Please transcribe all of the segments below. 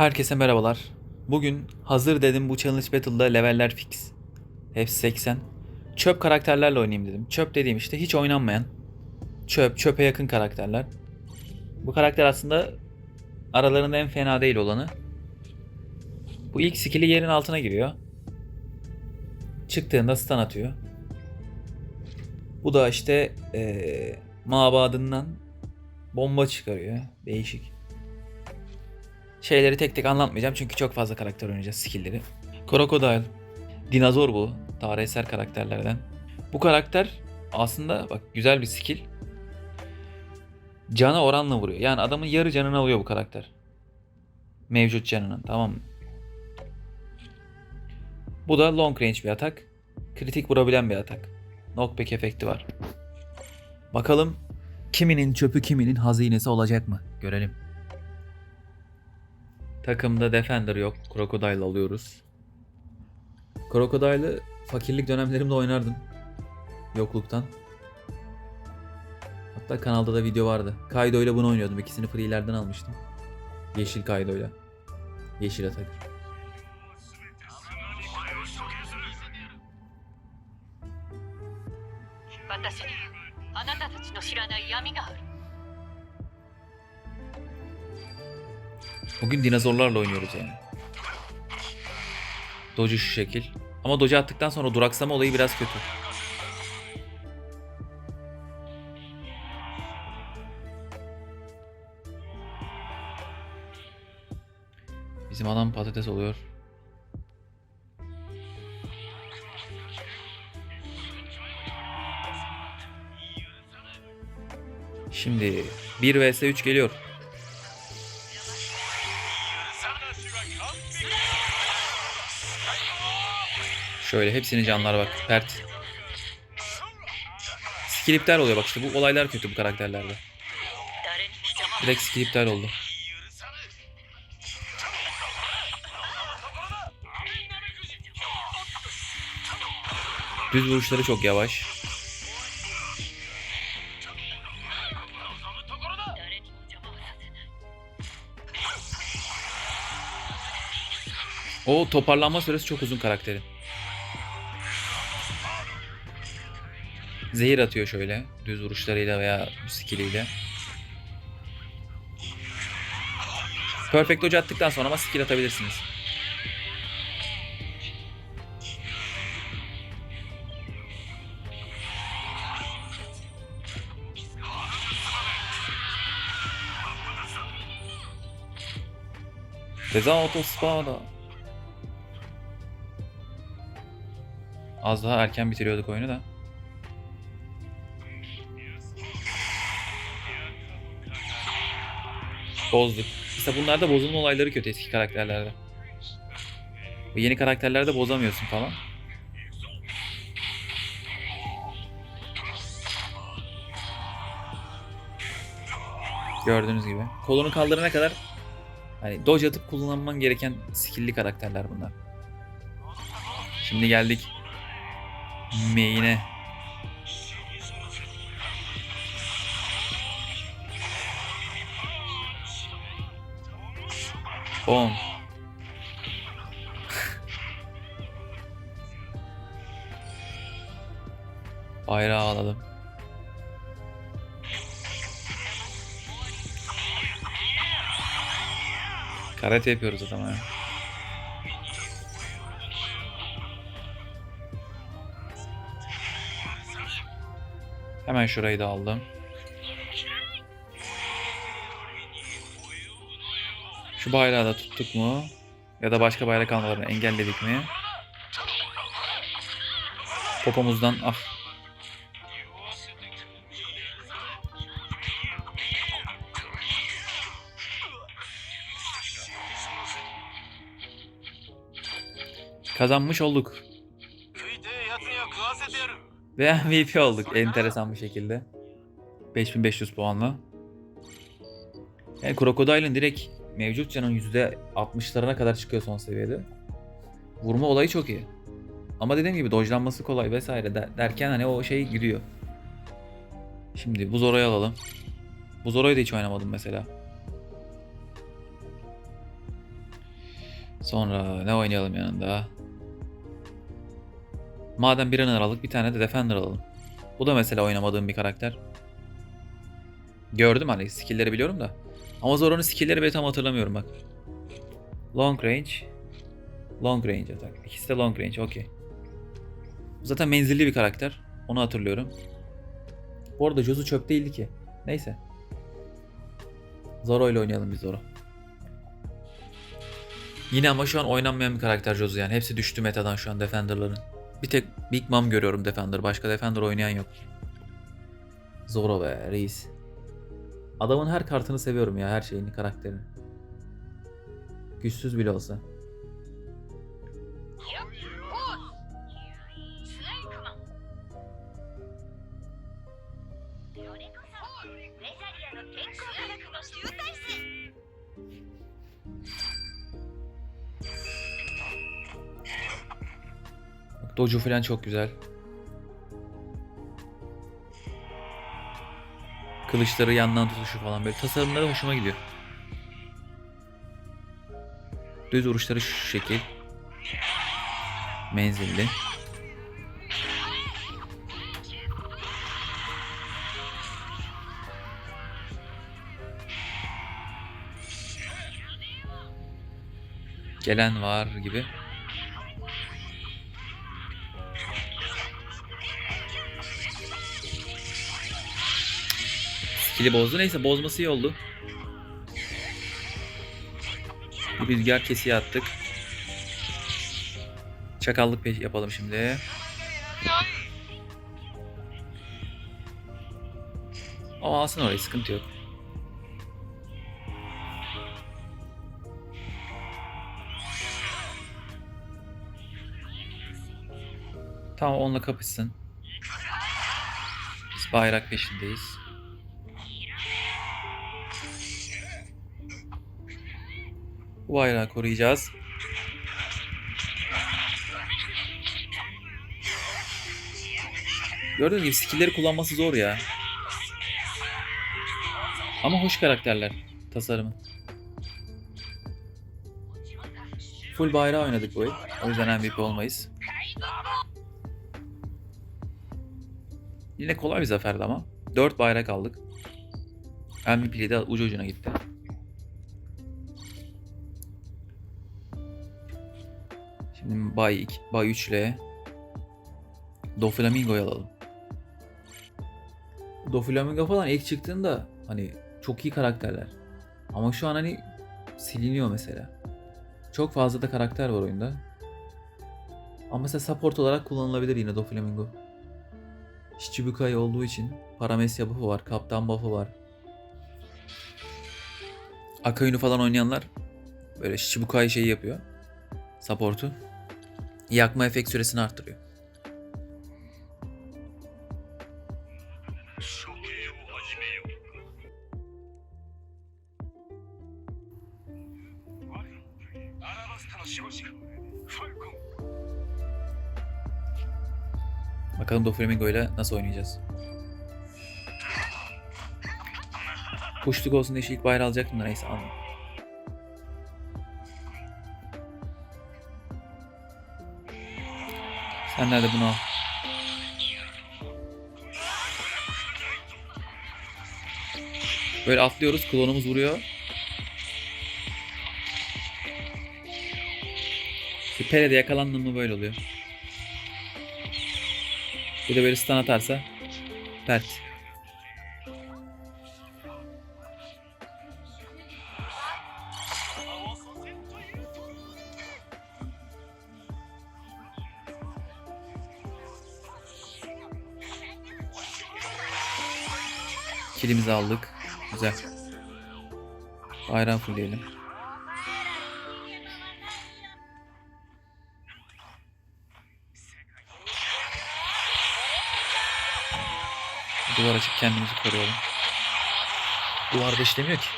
Herkese merhabalar. Bugün hazır dedim bu Challenge Battle'da leveller fix. Hepsi 80. Çöp karakterlerle oynayayım dedim. Çöp dediğim işte hiç oynanmayan. Çöp, çöpe yakın karakterler. Bu karakter aslında aralarında en fena değil olanı. Bu ilk skill'i yerin altına giriyor. Çıktığında stun atıyor. Bu da işte eee mabadından bomba çıkarıyor. Değişik. Şeyleri tek tek anlatmayacağım çünkü çok fazla karakter oynayacağız skill'leri. Crocodile. Dinozor bu. Tarihsel karakterlerden. Bu karakter aslında bak güzel bir skill. Cana oranla vuruyor. Yani adamın yarı canını alıyor bu karakter. Mevcut canının tamam mı? Bu da long range bir atak. Kritik vurabilen bir atak. Knockback efekti var. Bakalım kiminin çöpü kiminin hazinesi olacak mı? Görelim. Takımda Defender yok. Crocodile alıyoruz. Crocodile'ı fakirlik dönemlerimde oynardım. Yokluktan. Hatta kanalda da video vardı. Kaido ile bunu oynuyordum. İkisini free'lerden almıştım. Yeşil Kaido ile. Yeşil atak. Bugün dinozorlarla oynuyoruz yani. Doge'u şu şekil. Ama Doge'u attıktan sonra duraksama olayı biraz kötü. Bizim adam patates oluyor. Şimdi 1 vs 3 geliyor. Şöyle hepsinin canları bak. Pert. Skill oluyor bak işte bu olaylar kötü bu karakterlerde. Direkt skill oldu. Düz vuruşları çok yavaş. O toparlanma süresi çok uzun karakterin. Zehir atıyor şöyle. Düz vuruşlarıyla veya skilliyle. Perfect dodge attıktan sonra ama skill atabilirsiniz. Desauto Spada. Az daha erken bitiriyorduk oyunu da. Bozduk. İşte bunlarda bozulma olayları kötü eski karakterlerde. Bu yeni karakterlerde bozamıyorsun falan. Gördüğünüz gibi. Kolunu kaldırana kadar hani dodge atıp kullanman gereken skill'li karakterler bunlar. Şimdi geldik main'e. Bom. Bayrağı alalım. Karate yapıyoruz adama ya. Hemen şurayı da aldım. Şu bayrağı da tuttuk mu? Ya da başka bayrak almalarını engelledik mi? Popomuzdan ah. Kazanmış olduk. Ve MVP olduk enteresan bir şekilde. 5500 puanla. Yani Crocodile'ın direkt mevcut canın %60'larına kadar çıkıyor son seviyede. Vurma olayı çok iyi. Ama dediğim gibi dojlanması kolay vesaire der- derken hani o şey gidiyor. Şimdi bu Zoro'yu alalım. Bu Zoro'yu da hiç oynamadım mesela. Sonra ne oynayalım yanında? Madem bir runner aldık bir tane de defender alalım. Bu da mesela oynamadığım bir karakter. Gördüm hani skill'leri biliyorum da. Ama Zoro'nun skill'leri ben tam hatırlamıyorum bak. Long range. Long range atak. İkisi de long range okey. Zaten menzilli bir karakter. Onu hatırlıyorum. Bu arada Jozu çöp değildi ki. Neyse. Zoro ile oynayalım biz Zoro. Yine ama şu an oynanmayan bir karakter Jozu yani. Hepsi düştü metadan şu an Defender'ların. Bir tek Big Mom görüyorum Defender. Başka Defender oynayan yok. Zoro be reis. Adamın her kartını seviyorum ya her şeyini karakterini. Güçsüz bile olsa. Dojo falan çok güzel. Kılıçları yandan tutuşu falan böyle tasarımları hoşuma gidiyor. Düz vuruşları şu şekil. Menzilli. Gelen var gibi. Skill'i bozdu. Neyse bozması iyi oldu. Bir rüzgar kesiye attık. Çakallık yapalım şimdi. Ama alsın orayı sıkıntı yok. Tamam onunla kapışsın. Biz bayrak peşindeyiz. Bu bayrağı koruyacağız. Gördüğünüz gibi skill'leri kullanması zor ya. Ama hoş karakterler tasarımı. Full bayrağı oynadık bu. O yüzden MVP olmayız. Yine kolay bir zaferdi ama. 4 bayrak aldık. MVP'li de ucu ucuna gitti. Bay 2, Bay 3 ile Doflamingo'yu alalım. Doflamingo falan ilk çıktığında hani çok iyi karakterler. Ama şu an hani siliniyor mesela. Çok fazla da karakter var oyunda. Ama mesela support olarak kullanılabilir yine Doflamingo. Shichibukai olduğu için Paramesya buff'u var, Kaptan buff'u var. Akainu falan oynayanlar böyle Shichibukai şeyi yapıyor. Support'u yakma efekt süresini arttırıyor. Bakalım Doflamingo ile nasıl oynayacağız. Kuşluk olsun diye ilk bayrağı alacaktım da neyse almadım. Sen nerede bunu al. Böyle atlıyoruz, klonumuz vuruyor. İşte Pere'de yakalandın mı böyle oluyor. Bir de böyle stun atarsa pert. Kilimizi aldık. Güzel. Bayrağı fullleyelim. Duvar açıp kendimizi koruyalım. Duvarda işlemiyor ki.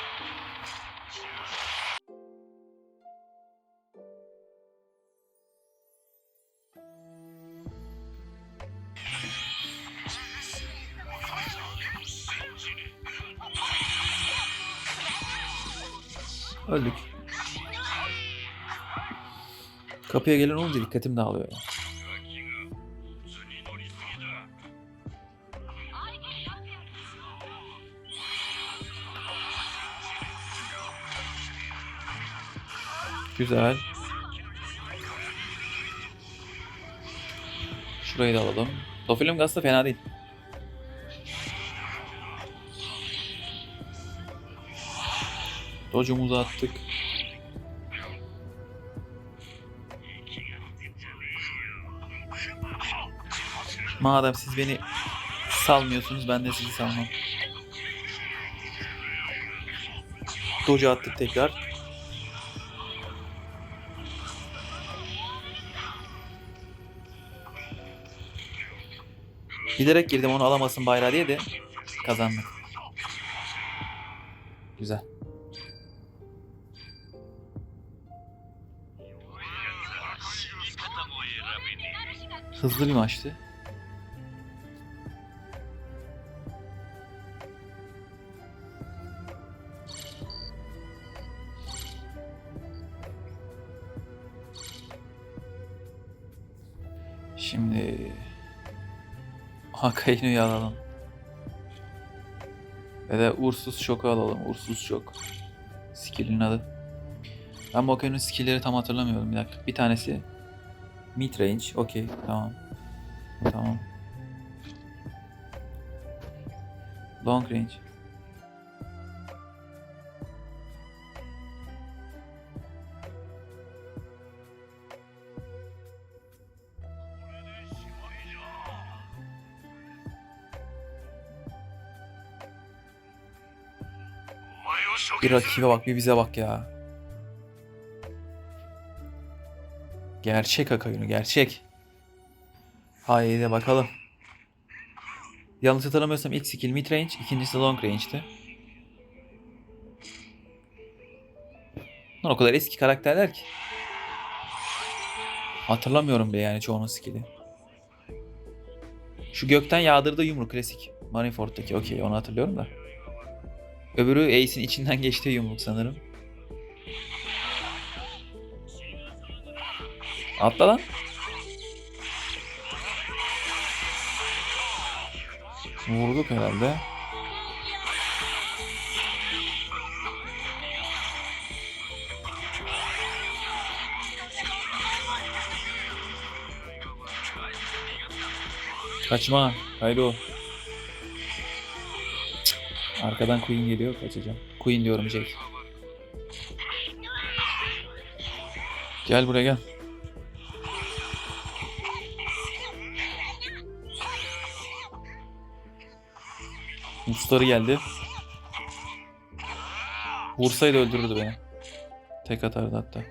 Kapıya gelen olunca dikkatim dağılıyor. Yani. Güzel. Şurayı da alalım. Dofilum gazı da fena değil. Dodge'umuzu attık. Madem siz beni salmıyorsunuz ben de sizi salmam. Doge attık tekrar. Bilerek girdim onu alamasın bayrağı diye de kazandık. Güzel. Hızlı bir maçtı. Şimdi Akaino'yu alalım. Ve de Ursus Şok'u alalım. Ursus Şok. Skill'in adı. Ben bu Akaino'nun skill'leri tam hatırlamıyorum. Bir dakika. Bir tanesi mid range. Okey. Tamam. Tamam. Long range. Bir rakibe bak bir bize bak ya. Gerçek Akainu gerçek. Haydi bakalım. Yanlış hatırlamıyorsam ilk skill mid range, ikincisi long range'ti. Bunlar o kadar eski karakterler ki. Hatırlamıyorum bile yani çoğunun skill'i. Şu gökten yağdırdığı yumruk klasik. Marineford'daki okey onu hatırlıyorum da. Öbürü Ace'in içinden geçtiği yumruk sanırım. Atla lan. Vurduk herhalde. Kaçma. Kaydo. Cık. Arkadan Queen geliyor. Kaçacağım. Queen diyorum Jack. Gel buraya gel. Mustarı geldi. Vursaydı öldürürdü beni. Tek atardı hatta.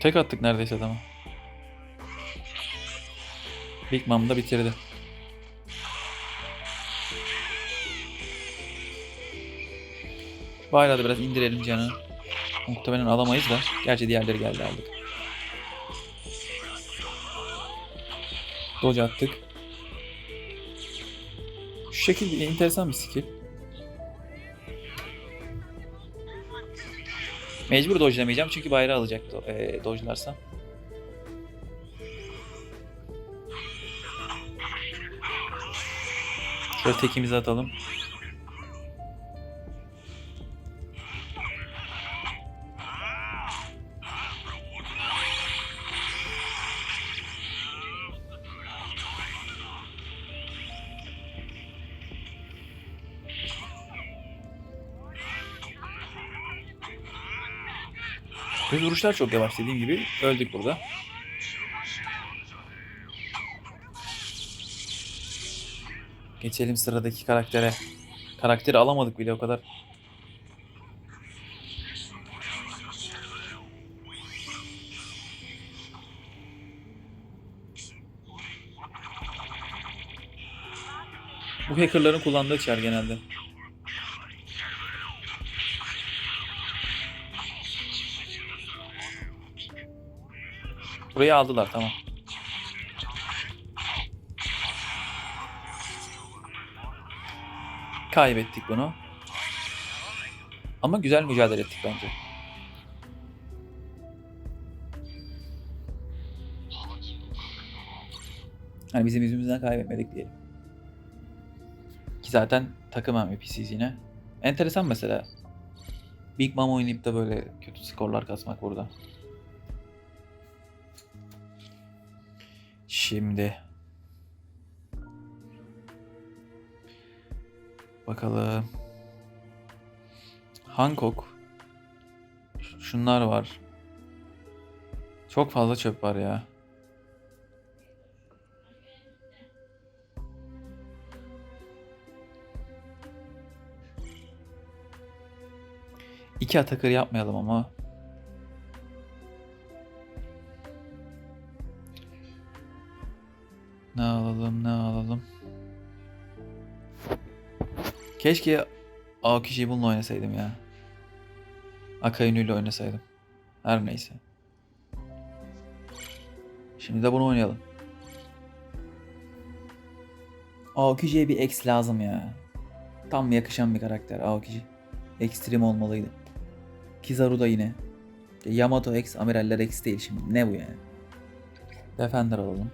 Tek attık neredeyse adama. Big Mom bitirdi. Bayrağı da biraz indirelim canı. Muhtemelen alamayız da. Gerçi diğerleri geldi aldık. Dodge attık. Şu şekilde enteresan bir skill. Mecbur dodge'lamayacağım çünkü bayrağı alacak do- e, dodge'larsam. Şöyle atalım. Ve vuruşlar çok yavaş dediğim gibi öldük burada. Geçelim sıradaki karaktere. Karakteri alamadık bile o kadar. Bu hackerların kullandığı çar genelde. Burayı aldılar tamam. Kaybettik bunu. Ama güzel mücadele ettik bence. Hani bizim yüzümüzden kaybetmedik diyelim. Ki zaten takım MVP'siyiz yine. Enteresan mesela. Big Mom oynayıp da böyle kötü skorlar kasmak burada. Şimdi. Bakalım. Hancock. Şunlar var. Çok fazla çöp var ya. İki atakır yapmayalım ama. Keşke Aokiji bununla oynasaydım ya. Akainu ile oynasaydım. Her neyse. Şimdi de bunu oynayalım. Aokiji'ye bir X lazım ya. Tam yakışan bir karakter Aokiji. Ekstrem olmalıydı. Kizaru da yine. Yamato X, Amiraller X değil şimdi. Ne bu yani? Defender alalım.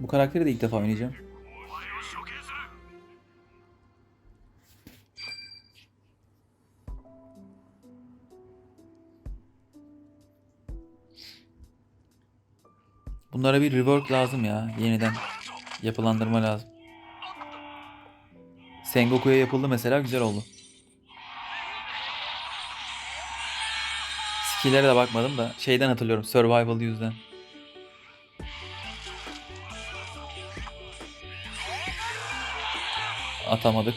Bu karakteri de ilk defa oynayacağım. Bunlara bir rework lazım ya. Yeniden yapılandırma lazım. Sengoku'ya yapıldı mesela güzel oldu. Skill'lere de bakmadım da şeyden hatırlıyorum Survival yüzden. Atamadık.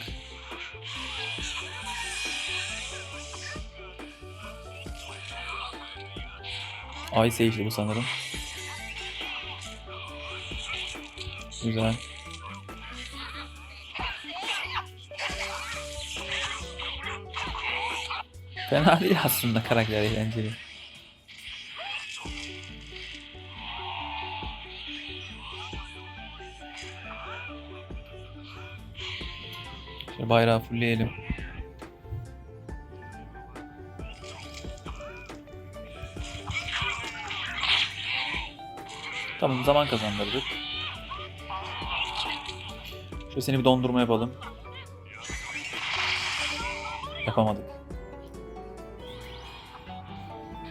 Ay Sage'di bu sanırım. Güzel. Fena değil aslında karakter eğlenceli. Bayrağı fullleyelim. Tamam zaman kazandırdık. Şöyle seni bir dondurma yapalım. Yapamadık.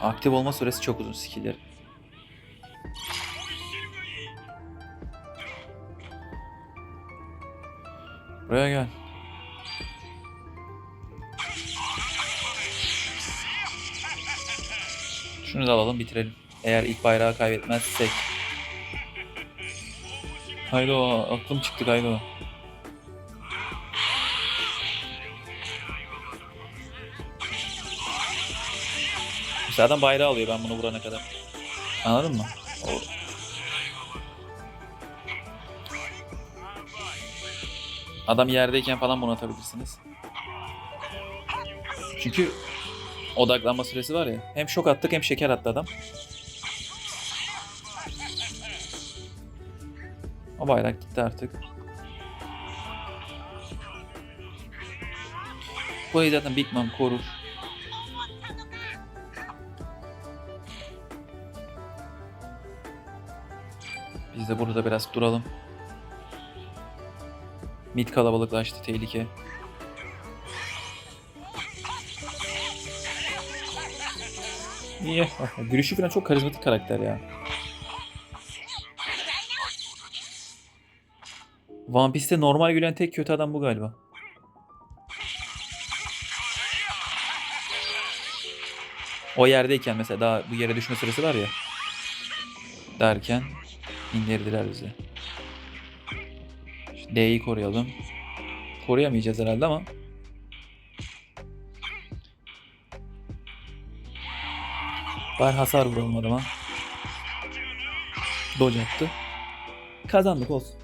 Aktif olma süresi çok uzun skiller. Buraya gel. Da alalım bitirelim. Eğer ilk bayrağı kaybetmezsek. Haydo aklım çıktı Haydo. Mesela adam bayrağı alıyor ben bunu vurana kadar. Anladın mı? O... Adam yerdeyken falan bunu atabilirsiniz. Çünkü odaklanma süresi var ya. Hem şok attık hem şeker attı adam. O bayrak gitti artık. Bu ayı zaten Big Mom korur. Biz de burada biraz duralım. Mid kalabalıklaştı tehlike. Niye? Gülüşü falan çok karizmatik karakter ya. One Piece'te normal gülen tek kötü adam bu galiba. O yerdeyken mesela daha bu yere düşme süresi var ya. Derken indirdiler bizi. Şu D'yi koruyalım. Koruyamayacağız herhalde ama. Var hasar vuralım adama. Dodge attı. Kazandık olsun.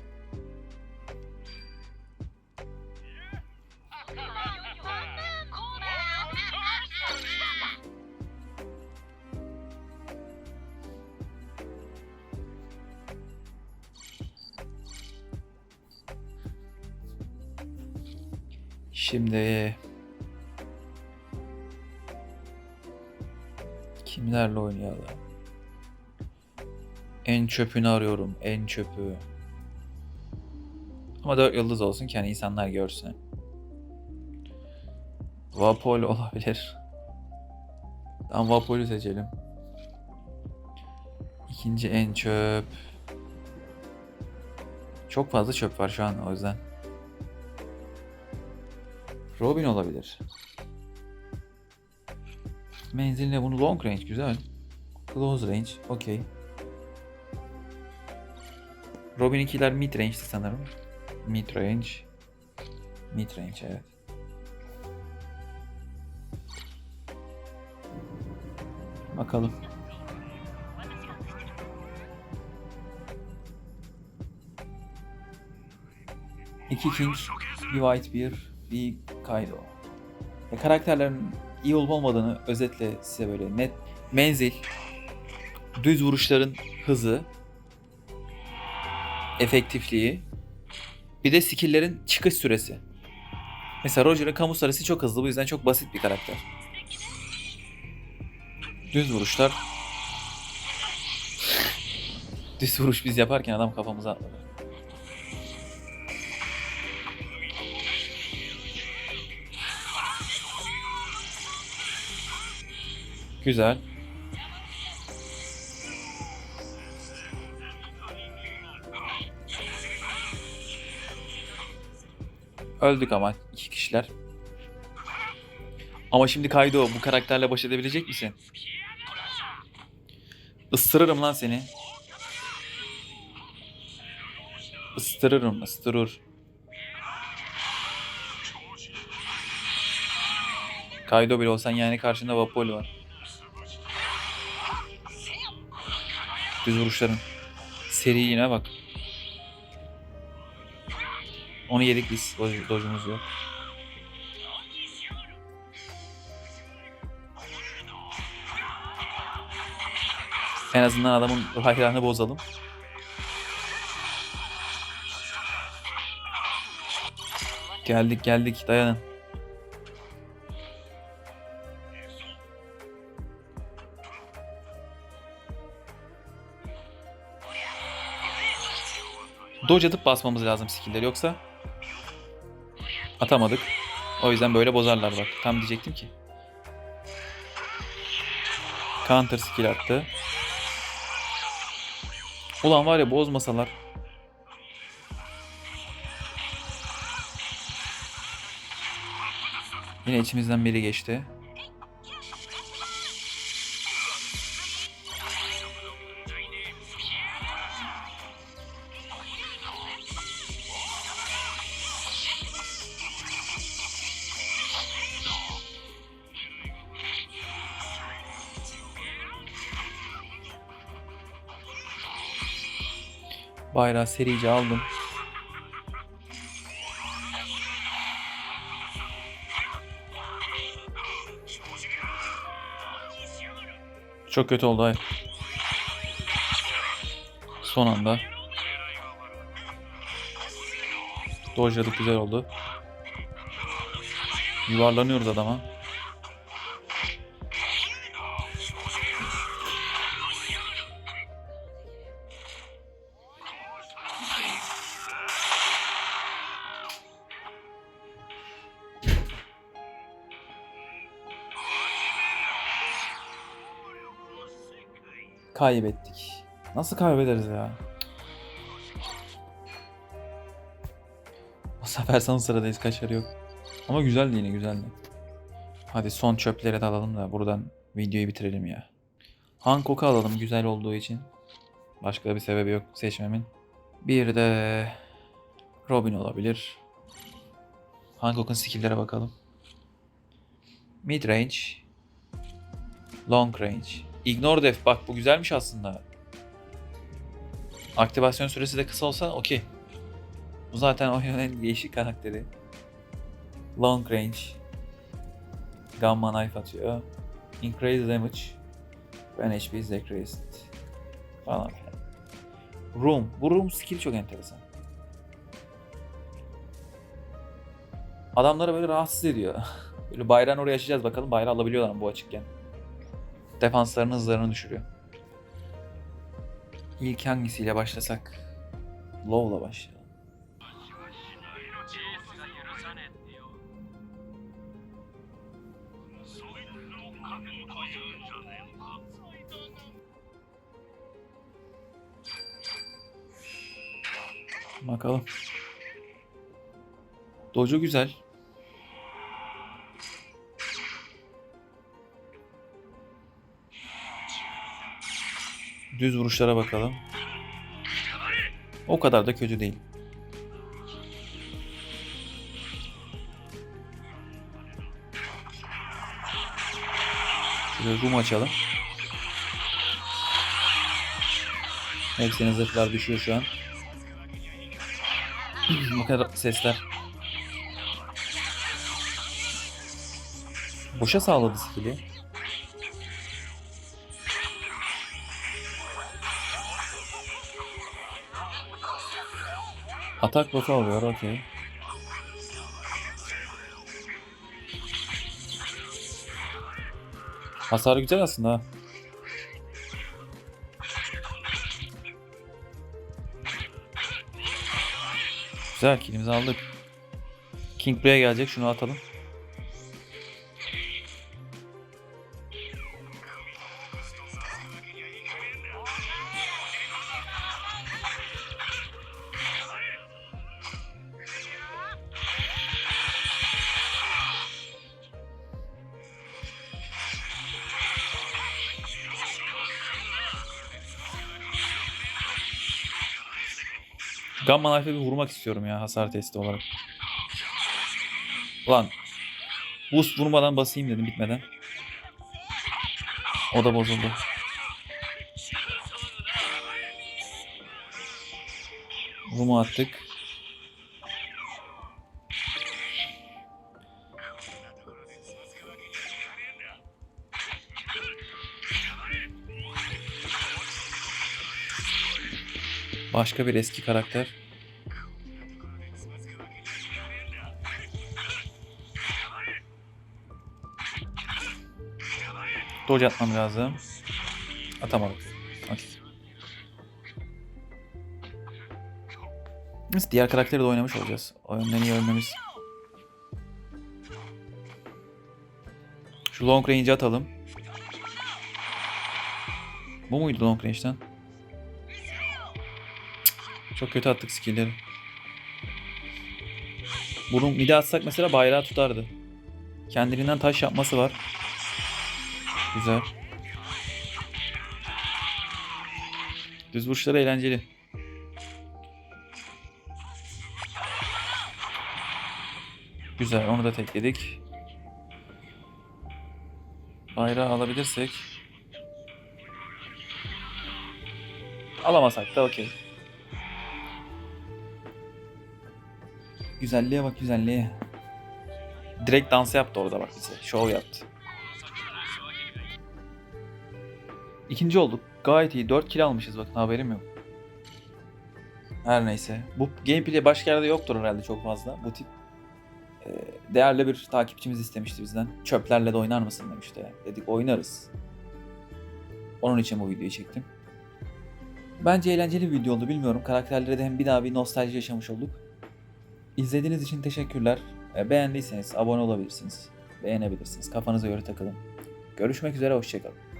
Kimlerle oynayalım? En çöpünü arıyorum. En çöpü. Ama 4 yıldız olsun ki hani insanlar görsün. Vapol olabilir. Tamam Vapol'ü seçelim. İkinci en çöp. Çok fazla çöp var şu an o yüzden. Robin olabilir. Menziline bunu long range güzel. Close range okey. Robin 2'ler mid range'ti sanırım. Mid range. Mid range evet. Bakalım. İki King, bir White Bear, bir Kaido. Ve karakterlerin iyi olup olmadığını özetle size böyle net menzil, düz vuruşların hızı, efektifliği, bir de skill'lerin çıkış süresi. Mesela Roger'ın kamu süresi çok hızlı bu yüzden çok basit bir karakter. Düz vuruşlar. Düz vuruş biz yaparken adam kafamıza atladı. Güzel. Öldük ama iki kişiler. Ama şimdi Kaido bu karakterle baş edebilecek misin? Istırırım lan seni. Istırırım, ıstırır. Kaido bile olsan yani karşında Vapol var. Düz vuruşların. Seri yine bak. Onu yedik biz. Doj- Dojumuz yok. En azından adamın hayranı bozalım. Geldik geldik dayanın. Dodge atıp basmamız lazım skill'leri yoksa atamadık. O yüzden böyle bozarlar bak. Tam diyecektim ki. Counter skill attı. Ulan var ya bozmasalar. Yine içimizden biri geçti. Bayrağı serice aldım. Çok kötü oldu hayır. Son anda. Dojladık güzel oldu. Yuvarlanıyoruz adama. Kaybettik. Nasıl kaybederiz ya? O sefer son sıradayız kaşarı yok. Ama güzeldi yine güzeldi. Hadi son çöplere de alalım da buradan videoyu bitirelim ya. Hancock'u alalım güzel olduğu için. Başka bir sebebi yok seçmemin. Bir de Robin olabilir. Hancock'un skill'lere bakalım. Mid range. Long range. Ignore def. Bak bu güzelmiş aslında. Aktivasyon süresi de kısa olsa okey. Bu zaten oyunun en değişik karakteri. Long range. Gamma knife atıyor. Increase damage. When HP is decreased. Falan filan. Room. Bu room skill çok enteresan. adamları böyle rahatsız ediyor. Böyle bayrağını oraya açacağız bakalım. Bayrağı alabiliyorlar mı bu açıkken. Defansların hızlarını düşürüyor. İlk hangisiyle başlasak? Low'la başlayalım. Bakalım. Dojo güzel. Düz vuruşlara bakalım. O kadar da kötü değil. Şöyle zoom açalım. Hepsinin zırhlar düşüyor şu an. Bu kadar sesler. Boşa sağladı skill'i. Atak botu alıyor, okey. Hasarı güzel aslında. Güzel killimizi aldık. King buraya gelecek şunu atalım. Gamma Knife'e bir vurmak istiyorum ya hasar testi olarak. Ulan boost vurmadan basayım dedim bitmeden. O da bozuldu. Rumu attık. Başka bir eski karakter. Dodge atmam lazım. Atamadım. Okey. Neyse diğer karakteri de oynamış olacağız. O yönden iyi ölmemiz. Şu long range'i atalım. Bu muydu long range'den? Çok kötü attık skill'leri. Bunu mide atsak mesela bayrağı tutardı. Kendiliğinden taş yapması var. Güzel. Düz vuruşları eğlenceli. Güzel onu da tekledik. Bayrağı alabilirsek. Alamasak da okey. Güzelliğe bak güzelliğe. Direkt dans yaptı orada bak bize. Show yaptı. İkinci olduk. Gayet iyi. 4 kill almışız bakın haberim yok. Her neyse. Bu gameplay başka yerde yoktur herhalde çok fazla. Bu tip e, değerli bir takipçimiz istemişti bizden. Çöplerle de oynar mısın demişti. Dedik oynarız. Onun için bu videoyu çektim. Bence eğlenceli bir video oldu bilmiyorum. Karakterlere de hem bir daha bir nostalji yaşamış olduk. İzlediğiniz için teşekkürler. E, Beğendiyseniz abone olabilirsiniz. Beğenebilirsiniz. Kafanıza göre takılın. Görüşmek üzere, hoşçakalın.